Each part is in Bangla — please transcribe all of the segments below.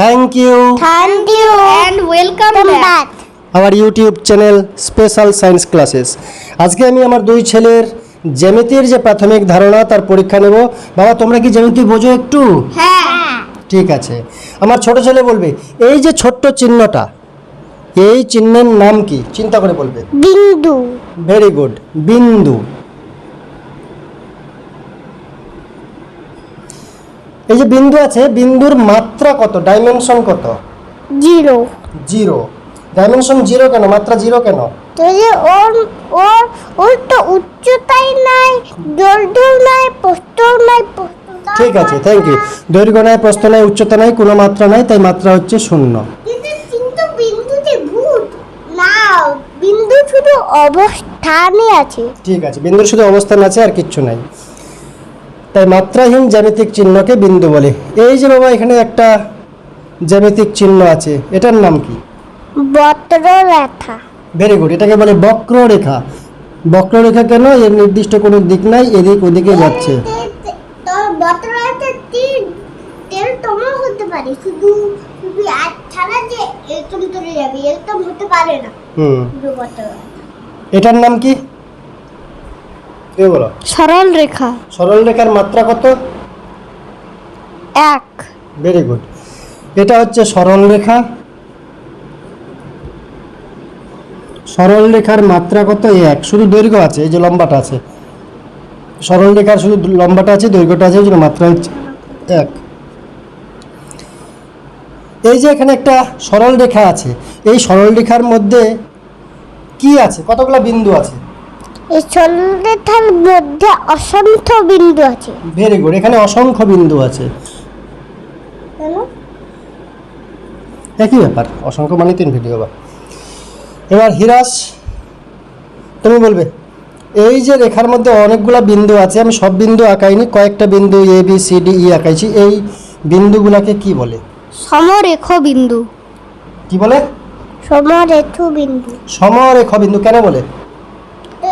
Thank you thank you and welcome back. our YouTube channel Special Science Classes. আজকে আমি আমার দুই ছেলের জ্যামিতির যে প্রাথমিক ধারণা তার পরীক্ষা নেব। বাবা তোমরা কি জ্যামিতি বোঝো একটু? হ্যাঁ। ঠিক আছে। আমার ছোট ছেলে বলবে এই যে ছোট্ট চিহ্নটা এই চিহ্নের নাম কি? চিন্তা করে বলবে। বিন্দু। ভেরি গুড বিন্দু। এই যে বিন্দু আছে বিন্দুর মাত্রা কত? ডাইমেনশন কত? জিরো। জিরো। ডাইমেনশন জিরো কেন? মাত্রা জিরো কেন? যে ওর ওর ওর তো উচ্চতাই নাই দৈর্ঘ্য নাই প্রস্থ নাই ঠিক আছে থ্যাংক ইউ দৈর্ঘ্য নাই প্রস্থ নাই উচ্চতা নাই কোনো মাত্রা নাই তাই মাত্রা হচ্ছে শূন্য। কিন্তু কিন্তু বিন্দুতে ভূত। না বিন্দু শুধু অবস্থানে আছে। ঠিক আছে বিন্দুর শুধু অবস্থান আছে আর কিচ্ছু নাই। তাই মাত্রাহীন জ্যামিতিক চিহ্নকে বিন্দু বলে। এই যে বাবা এখানে একটা জ্যামিতিক চিহ্ন আছে। এটার নাম কি? বক্ররেখা। ভেরি গুড এটাকে বলে বক্ররেখা। বক্ররেখা কেন? এর নির্দিষ্ট কোনো দিক নাই এদিক ওদিকে যাচ্ছে। তো বক্ররেখা তীর তেলতম হতে পারে। শুধু শুধু এক যে এরকম চলে যাবে এরকম হতে পারে না। হুম। এটার নাম কি? তুমি বলো? সরল রেখা। সরল রেখার মাত্রা কত? এক। ভেরি গুড এটা হচ্ছে সরল রেখা। সরল রেখার মাত্রা কত? এক। শুধু দৈর্ঘ্য আছে এই যে লম্বাটা আছে। সরল রেখার শুধু লম্বাটা আছে দৈর্ঘ্যটা আছে মাত্রা হচ্ছে এক। এই যে এখানে একটা সরল রেখা আছে এই সরল রেখার মধ্যে কি আছে? কতগুলো বিন্দু আছে? এই সরল রেখার মধ্যে অসংখ্য বিন্দু আছে। ভেরি গুড এখানে অসংখ্য বিন্দু আছে। কেন? একই ব্যাপার অসংখ্য মানে তিন ভিডিও বা এবার হিরাস তুমি বলবে এই যে রেখার মধ্যে অনেকগুলা বিন্দু আছে আমি সব বিন্দু আঁকাইনি কয়েকটা বিন্দু A B C D E আঁকাইছি এই বিন্দুগুলাকে কি বলে? সমরেখ বিন্দু। কি বলে? সমরেখ বিন্দু। সমরেখ বিন্দু কেন বলে?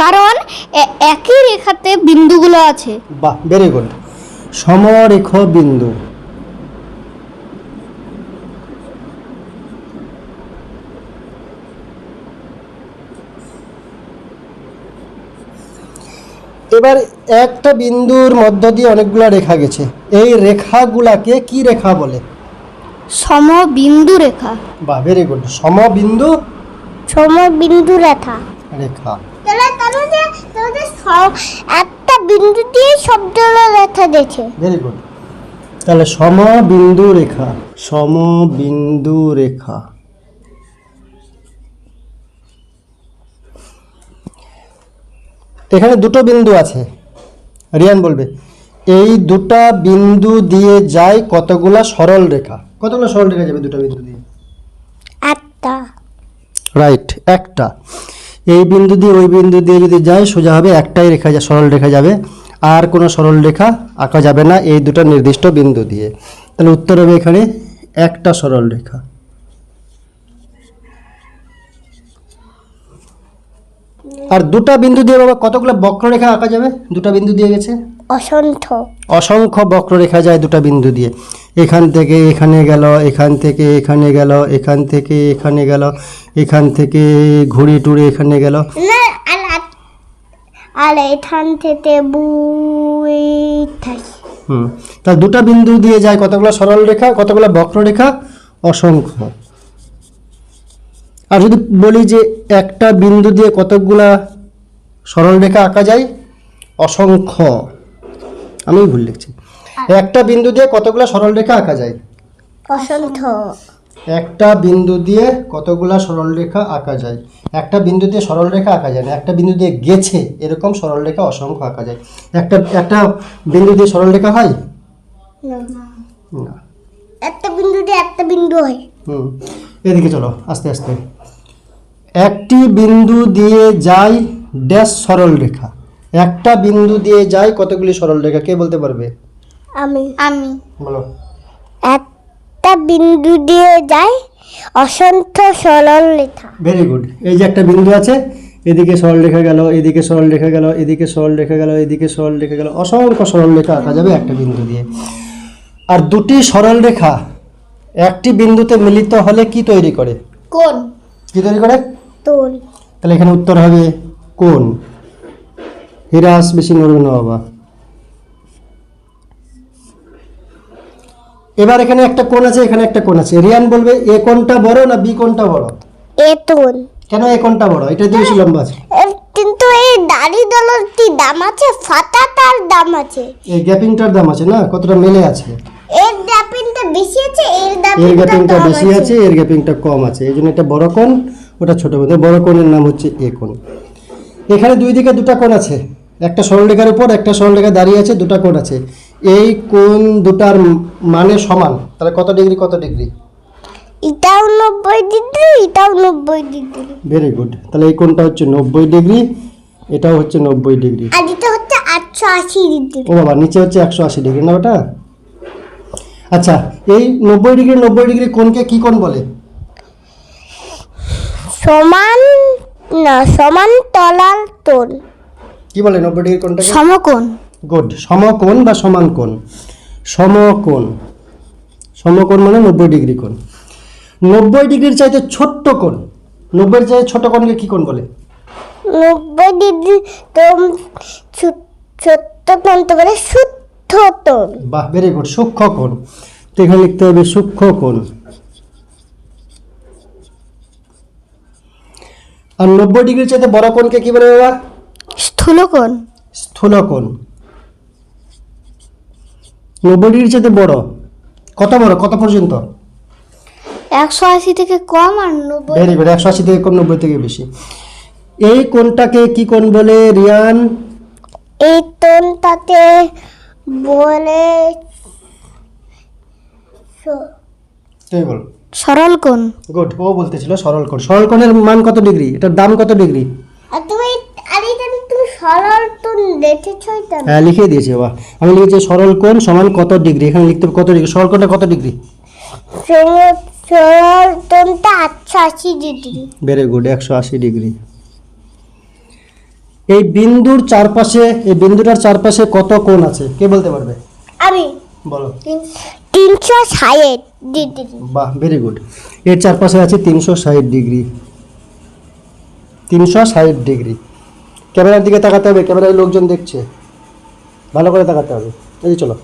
কারণ একই রেখাতে বিন্দুগুলো আছে। বাহ ভেরি গুড সমরেখ বিন্দু। এবার একটা বিন্দুর মধ্য দিয়ে অনেকগুলো রেখা গেছে। এই রেখাগুলাকে কি রেখা বলে? সমবিন্দু রেখা। বা ভেরি গুড সমবিন্দু সমবিন্দু রেখা। রেখা। একটা বিন্দু দিয়ে সবগুলো রেখা দেখে। ভেরি গুড তাহলে সমবিন্দু রেখা সমবিন্দু রেখা। এখানে দুটো বিন্দু আছে। রিয়ান বলবে এই দুটা বিন্দু দিয়ে যায় কতগুলা সরল রেখা? কতগুলো সরল রেখা যাবে দুটো বিন্দু দিয়ে? একটা রাইট একটা। এই বিন্দু দিয়ে ওই বিন্দু দিয়ে যদি যায়, সোজা হবে একটাই রেখা যা সরল রেখা যাবে। আর কোনো সরল রেখা আঁকা যাবে না এই দুটো নির্দিষ্ট বিন্দু দিয়ে। তাহলে উত্তর হবে এখানে একটা সরল রেখা। আর দুটা বিন্দু দিয়ে বাবা কতগুলো বক্ররেখা আঁকা যাবে? দুটো বিন্দু দিয়ে গেছে? অসংখ্য। অসংখ্য বক্ররেখা যায় দুটো বিন্দু দিয়ে। এখান থেকে এখানে গেল এখান থেকে এখানে গেল এখান থেকে এখানে গেল এখান থেকে ঘুরে টুরে এখানে গেল। আর এখান থেকে হুম তা দুটো বিন্দু দিয়ে যায় কতগুলো সরল রেখা কতগুলো বক্ররেখা? অসংখ্য। আর যদি বলি যে একটা বিন্দু দিয়ে কতকগুলা সরল রেখা আঁকা যায়? অসংখ্য। আমি ভুল লিখছি। একটা বিন্দু দিয়ে কতগুলা সরল রেখা আঁকা যায়? অসংখ্য। একটা বিন্দু দিয়ে কতগুলা সরল রেখা আঁকা যায়? একটা বিন্দু দিয়ে সরল রেখা আঁকা যায় না। একটা বিন্দু দিয়ে গেছে এরকম সরল রেখা অসংখ্য আঁকা যায়। একটা একটা বিন্দু দিয়ে সরল রেখা হয় না। একটা বিন্দু দিয়ে একটা বিন্দু হয়। হুম। এদিকে চলো আস্তে আস্তে। একটি বিন্দু দিয়ে যায় ড্যাশ সরল রেখা। একটা বিন্দু দিয়ে যায় কতগুলি সরল রেখা? কে বলতে পারবে? আমি। আমি। বলো। একটা বিন্দু দিয়ে যায় অসংখ্য সরল রেখা। ভেরি গুড এই যে একটা বিন্দু আছে এদিকে সরল রেখা গেল এদিকে সরল রেখা গেল এদিকে সরল রেখা গেল এদিকে সরল রেখা গেল অসংখ্য সরল রেখা আঁকা যাবে একটা বিন্দু দিয়ে। আর দুটি সরল রেখা একটি বিন্দুতে মিলিত হলে কি তৈরি করে? কোন কি তৈরি করে? তোর তাহলে এখানে উত্তর হবে কোন? হিরাস বেশি নড়বে না বাবা। এবার এখানে একটা কোণ আছে এখানে একটা কোণ আছে। রিয়ান বলবে এ কোণটা বড় না বি কোণটা বড়? এতন কেন এ কোণটা বড়? এটা দিয়ে বেশি লম্বা আছে। কিন্তু এই দাড়ি দলটি দাম আছে? ফাটা তার দাম আছে। এই গ্যাপিংটার দাম আছে না? কতটা মেলে আছে? এর দাপিনটা বেশি আছে এর দাম এর গ্যাপিংটা বেশি আছে এর গ্যাপিংটা কম আছে। এই জন্য এটা বড় কোণ। ওটা ছোটো কোণ বড় কোণের নাম হচ্ছে এ কোণ। এখানে দুই দিকে দুটো কোণ আছে। একটা সরলরেখার উপর একটা সরলরেখা দাঁড়িয়ে আছে দুটো কোণ আছে। এই কোণ দুটার মানে সমান। তাহলে কত ডিগ্রি কত ডিগ্রি? এটাও নব্বই ডিগ্রি এটাও নব্বই ডিগ্রি। ভেরি গুড তাহলে এই কোণটা হচ্ছে নব্বই ডিগ্রি এটাও হচ্ছে নব্বই ডিগ্রি। আর এটা হচ্ছে আটশো আশি ডিগ্রি। ও বাবা নিচে হচ্ছে একশো আশি ডিগ্রি না ওটা? আচ্ছা এই নব্বই ডিগ্রি নব্বই ডিগ্রি কোণকে কি কোণ বলে? সমান না সমান তলার তোল। কি বলে নব্বই ডিগ্রি কোণটাকে? সমকোণ। গুড। সমকোণ বা সমান কোণ? সমকোণ। সমকোণ মানে নব্বই ডিগ্রি কোণ। নব্বই ডিগ্রির চাইতে ছোট্ট কোণ। নব্বই চাইতে ছোট কোণকে কি কোণ বলে? নব্বই ডিগ্রি তো ছোট্ট তন্ত করে শুদ্ধ তোল বাহ ভেরি গুড সূক্ষ্ম কোণ। তো এখানে লিখতে হবে সূক্ষ্ম কোণ। আর নব্বই ডিগ্রির চাইতে বড় কোণকে কি বলে বাবা? স্থূলকোণ। স্থূল কোণ নব্বই ডিগ্রির চাইতে বড়। কত বড়? কত পর্যন্ত? একশো আশি থেকে কম আর নব্বই। ভেরি গুড একশো আশি থেকে কম নব্বই থেকে বেশি। এই কোণটাকে কি কোণ বলে রিয়ান? এই তোনটাতে বলে তুই বল। সরল কোণ। গুড ও বলতেছিল সরল কোণ। সরল কোণের মান কত ডিগ্রি? এটার দাম কত ডিগ্রি? আর তুমি আর এটা তুমি সরল তোন দেখেছ এটা? হ্যাঁ লিখে দিয়েছি বাবা। আমি লিখেছি সরল কোণ সমান কত ডিগ্রি? এখানে লিখতে হবে কত ডিগ্রি? সরল কোণটা কত ডিগ্রি? সরল আটশো আশি ডিগ্রি। ভেরি গুড একশো আশি ডিগ্রি। এই বিন্দুর চারপাশে এই বিন্দুটার চারপাশে কত কোণ আছে? কে বলতে পারবে? আমি। বলো। তিনশো ষাট। বাহ ভেরি গুড এর চারপাশে আছে তিনশো ষাট ডিগ্রি। তিনশো ষাট ডিগ্রি। ক্যামেরার দিকে তাকাতে হবে ক্যামেরায় লোকজন দেখছে। ভালো করে তাকাতে হবে। এই চলো।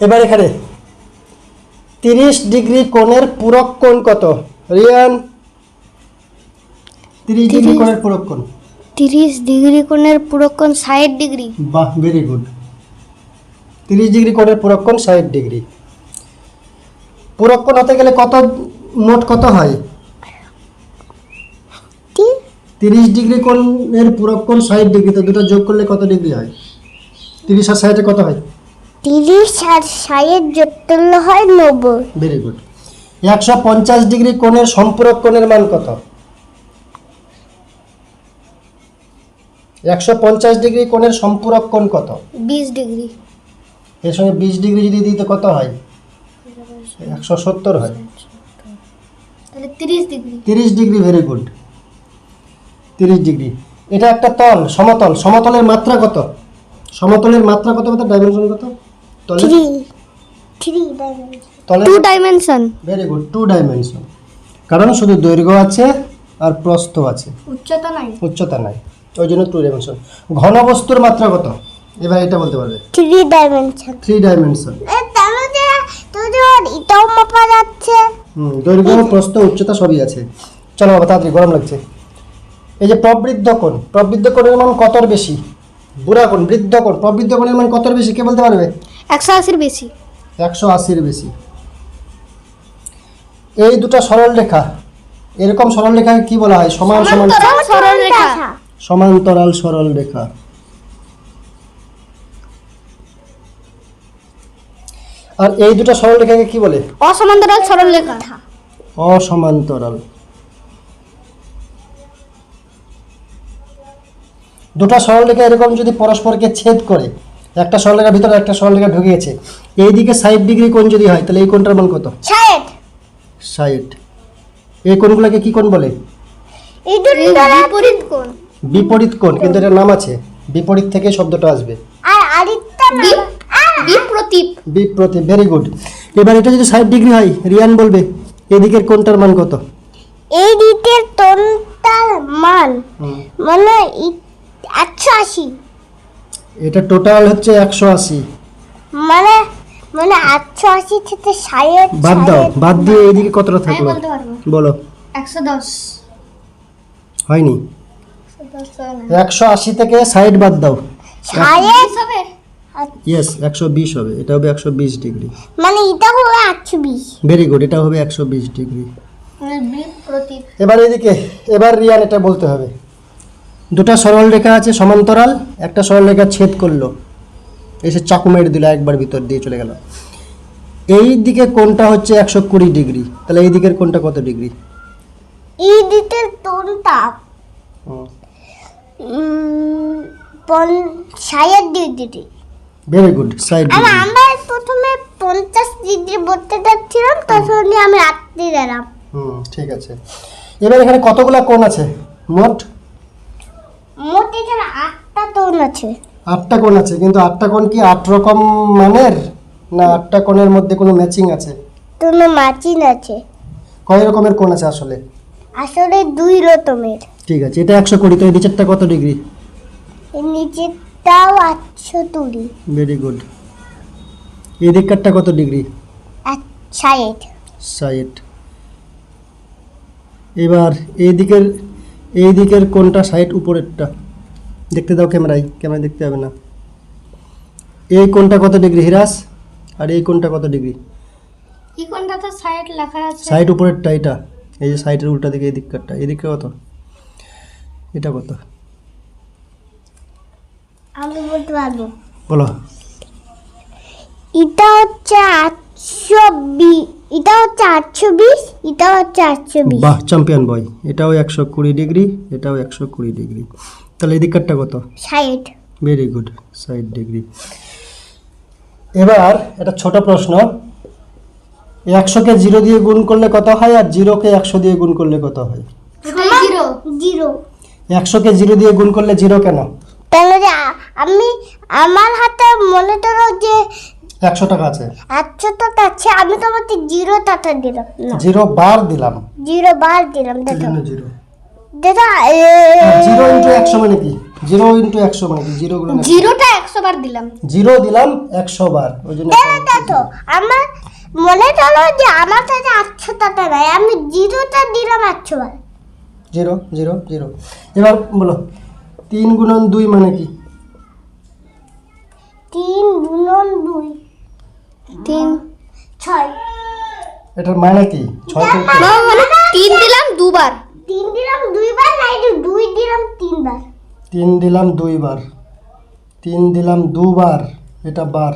এবার এখানে তিরিশ ডিগ্রি কোণের পূরক কোণ কত? রিয়ান? তিরিশ ডিগ্রি কোণের পূরক কোণ। তিরিশ ডিগ্রি কোণের পুরোক্ষণ ষাট ডিগ্রি। বাহ ভেরি গুড তিরিশ ডিগ্রি কোণের পূরক কোণ ষাট ডিগ্রি। পূরক কোণ হতে গেলে কত মোট কত হয়? তিরিশ ডিগ্রি কোণের পূরক কোণ ষাট ডিগ্রি তো দুটো যোগ করলে কত ডিগ্রি হয়? তিরিশ আর ষাটে কত হয়? তিরিশ আর ষাটের যোগ করলে হয় নব্বই। ভেরি গুড একশো পঞ্চাশ ডিগ্রি কোণের সম্পূরক কোণের মান কত? একশো পঞ্চাশ ডিগ্রি কোণের সম্পূরক কোণ কত? বিশ ডিগ্রি। এর সঙ্গে বিশ ডিগ্রি যদি দিই তো কত হয়? একশো সত্তর হয়। তাহলে তিরিশ ডিগ্রি। তিরিশ ডিগ্রি ভেরি গুড তিরিশ ডিগ্রি। এটা একটা তল সমতল। সমতলের মাত্রা কত? সমতলের মাত্রা কত কত? ডাইমেনশন কত? ডাইমেনশন তলের two dimension very good two dimension কারণ শুধু দৈর্ঘ্য আছে আর প্রস্থ আছে। উচ্চতা নাই। উচ্চতা নাই। ওই জন্য টু ডাইমেনশন ঘন বস্তুর মাত্রা কত? এবার এটা বলতে পারবে। থ্রি ডাইমেনশন থ্রি ডাইমেনশন তোদের এটাও মাপা যাচ্ছে। হুম দৈর্ঘ্য প্রস্থ উচ্চতা সবই আছে। চলো বাবা তাড়াতাড়ি গরম লাগছে। এই যে প্রবৃদ্ধ কোণ প্রবৃদ্ধ কোণের মান কতর বেশি? বুড়া কোণ বৃদ্ধ কোণ প্রবৃদ্ধ কোণের মান কতর বেশি? কে বলতে পারবে? একশো আশির বেশি। একশো আশির বেশি। এই দুটো সরল রেখা এরকম সরল রেখাকে কি বলা হয়? সমান সমান সরল রেখা সমান্তরাল সরল রেখা আর এই দুটো সরল রেখাকে কি বলে? অসমান্তরাল সরল রেখা অসমান্তরাল। দুটো সরলরেখা এরকম যদি পরস্পরকে ছেদ করে একটা সরলরেখার ভিতরে একটা সরলরেখা ঢুকিয়েছে এইদিকে ষাট ডিগ্রি কোণ যদি হয় তাহলে এই কোণটার মান কত? ষাট। ষাট। এই কোণগুলোকে কি কোণ বলে? এই দুটো বিপরীত কোণ। বিপরীত কোণ কিন্তু এটার নাম আছে। বিপরীত থেকে শব্দটা আসবে। আর আরেকটা বিপ্রতীপ। বিপ্রতি ভেরি গুড এবার এটা যদি ষাট ডিগ্রি হয় রিয়ান বলবে এদিকের কোনটার মান কত? এই দিকের তোনটার মান মানে একশো আশি। এটা টোটাল হচ্ছে একশো আশি। মানে মানে একশো আশি থেকে ষাট বাদ দাও বাদ দিয়ে এইদিকে কতটা থাকল? বলতে পারব। বলো। একশো দশ। হয়নি। একশো আশি থেকে ষাট বাদ দাও। ষাট? হবে। ইয়েস একশো বিশ হবে। এটা হবে একশো বিশ ডিগ্রি। মানে এটা হবে একশো বিশ। ভেরি গুড এটা হবে একশো বিশ ডিগ্রি। প্রতীক। এবার এদিকে এবার রিয়ান এটা বলতে হবে। দুটো সরল রেখা আছে সমান্তরাল একটা সরল রেখা ছেদ করল। এসে চাকু মেরে দিল একবার ভিতর দিয়ে চলে গেল। এই দিকে কোনটা হচ্ছে একশো কুড়ি ডিগ্রি। তাহলে এই দিকের কোনটা কত ডিগ্রি? এই দিকের পন- ষাট ডিগ্রি। ভেরি গুড সাইড আর আমরা প্রথমে পঞ্চাশ ডিগ্রি বলতে যাচ্ছিলাম তখন আমি আটটি দিলাম হুম ঠিক আছে। এবার এখানে কতগুলা কোণ আছে? মোট? মোট এখানে আটটা তোন আছে। আটটা কোণ আছে কিন্তু আটটা কোণ কি আট রকম মানের? না আটটা কোণের মধ্যে কোনো ম্যাচিং আছে? তোন ম্যাচিং আছে। কয় রকমের কোণ আছে আসলে? আসলে দুই রকমের। ঠিক আছে এটা একশো কুড়ি তো এই নিচেরটা কত ডিগ্রি? এর নিচেরটাও আটশো তুলি ভেরি গুড এই দিককারটা কত ডিগ্রি? ষাট সাইড এবার এই দিকের এই দিকের কোনটা সাইড উপরেরটা? দেখতে দাও ক্যামেরায় ক্যামেরা দেখতে হবে না। এই কোনটা কত ডিগ্রি হিরাস আর এই কোনটা কত ডিগ্রি? কি কোনটা তো সাইড লেখা আছে। সাইড উপরেরটা এটা এই যে সাইডের উল্টা দিকে এই দিককারটা এই দিকে কত? এটা কত? আমি বলতে পারব। বলো। এটা হচ্ছে আটশো বিশ এটা হচ্ছে আটশো বিশ এটা হচ্ছে আটশো বিশ। বাহ চ্যাম্পিয়ন বয় এটাও একশো কুড়ি ডিগ্রি এটাও একশো কুড়ি ডিগ্রি। তাহলে এই দিককারটা কত? ষাট। Very good side degree. এবার একটা ছোট প্রশ্ন। একশোকে জিরো দিয়ে গুণ করলে কত হয় আর জিরোকে একশো দিয়ে গুণ করলে কত হয়? জিরো। জিরো। একশোকে জিরো দিয়ে গুণ করলে জিরো কেন? তাহলে আমি আমার হাতে মনে করো যে একশো টাকা আছে। একশো টাকা আছে আমি তোমাকে জিরো টাকা দিলাম। জিরো বার দিলাম। জিরো বার দিলাম দেখো। জিরো? দেখো জিরো ইন্টু একশো মানে কি? জিরো ইন্টু একশো মানে কি? জিরো গুণ জিরোটা একশো বার দিলাম। জিরো দিলাম একশো বার ওই জন্য দেখো আমার মনে করো যে আমার কাছে একশো টাকা নাই আমি জিরোটা দিলাম একশো বার। Zero zero zero. এবার বলো তিন গুণন দুই মানে কি? তিন গুণন দুই। তিন ছয়। এটার মানে কি? ছয় থেকে মানে তিন দিলাম দুবার। তিন দিলাম দুইবার না এটা দুই দিলাম তিনবার। তিন দিলাম দুইবার। তিন দিলাম দুবার এটা বার।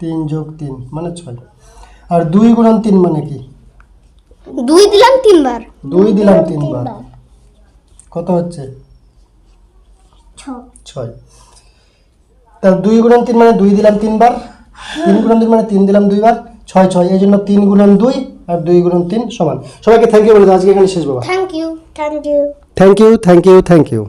তিন যোগ তিন মানে ছয়। আর দুই গুণন তিন মানে কি? দুই দিলাম তিনবার। দুই দিলাম তিনবার। কত হচ্ছে? ছ। ছয়। তা দুই গুণন তিন মানে দুই দিলাম তিনবার তিন গুণন তিন মানে তিন দিলাম দুইবার ছয় ছয় এই জন্য তিন গুণন দুই আর দুই গুণন তিন সমান। সবাইকে থ্যাংক ইউ বলে দাও, আজকে এখানে শেষ বাবা। Thank you thank you thank you thank you thank you